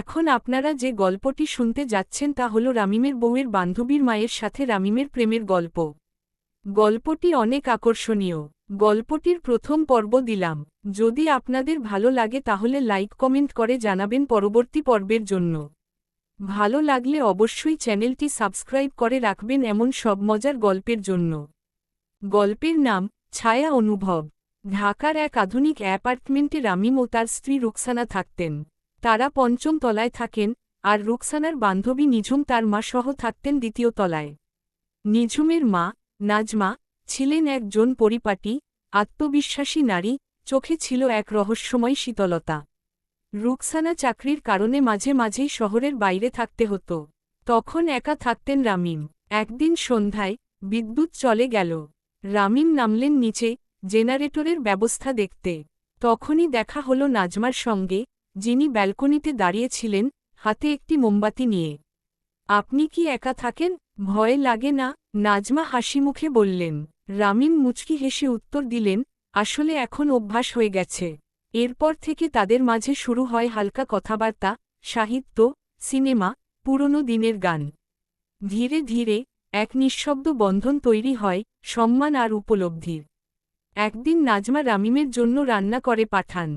এখন আপনারা যে গল্পটি শুনতে যাচ্ছেন তা হল রামিমের বউয়ের বান্ধবীর মায়ের সাথে রামিমের প্রেমের গল্প। গল্পটি অনেক আকর্ষণীয়। গল্পটির প্রথম পর্ব দিলাম। যদি আপনাদের ভালো লাগে তাহলে লাইক, কমেন্ট করে জানাবেন পরবর্তী পর্বের জন্য। ভালো লাগলে অবশ্যই চ্যানেলটি সাবস্ক্রাইব করে রাখবেন এমন সব মজার গল্পের জন্য। গল্পের নাম, ছায়া অনুভব। ঢাকার এক আধুনিক অ্যাপার্টমেন্টে রামিম ও তার স্ত্রী রুকসানা থাকতেন। তারা পঞ্চম তলায় থাকেন, আর রুকসানার বান্ধবী নিঝুম তার মা সহ থাকতেন দ্বিতীয় তলায়। নিঝুমের মা, নাজমা, ছিলেন একজন পরিপাটি, আত্মবিশ্বাসী নারী, চোখে ছিল এক রহস্যময় শীতলতা। রুকসানা চাকরির কারণে মাঝে মাঝেই শহরের বাইরে থাকতে হতো। তখন একা থাকতেন রামিম। একদিন সন্ধ্যায় বিদ্যুৎ চলে গেল। রামিম নামলেন নিচে, জেনারেটরের ব্যবস্থা দেখতে। তখনই দেখা হলো নাজমার সঙ্গে যিনি ব্যালকনিতে দাঁড়িয়েছিলেন, হাতে একটি মোমবাতি নিয়ে। আপনি কি একা থাকেন? ভয় লাগে না? নাজমা হাসিমুখে বললেন। রামিম মুচকি হেসে উত্তর দিলেন, আসলে এখন অভ্যাস হয়ে গেছে। এরপর থেকে তাদের মাঝে শুরু হয় হালকা কথাবার্তা, সাহিত্য, সিনেমা, পুরনো দিনের গান। ধীরে ধীরে এক নিঃশব্দ বন্ধন তৈরি হয় সম্মান আর উপলব্ধির। একদিন নাজমা রামিমের জন্য রান্না করে পাঠান।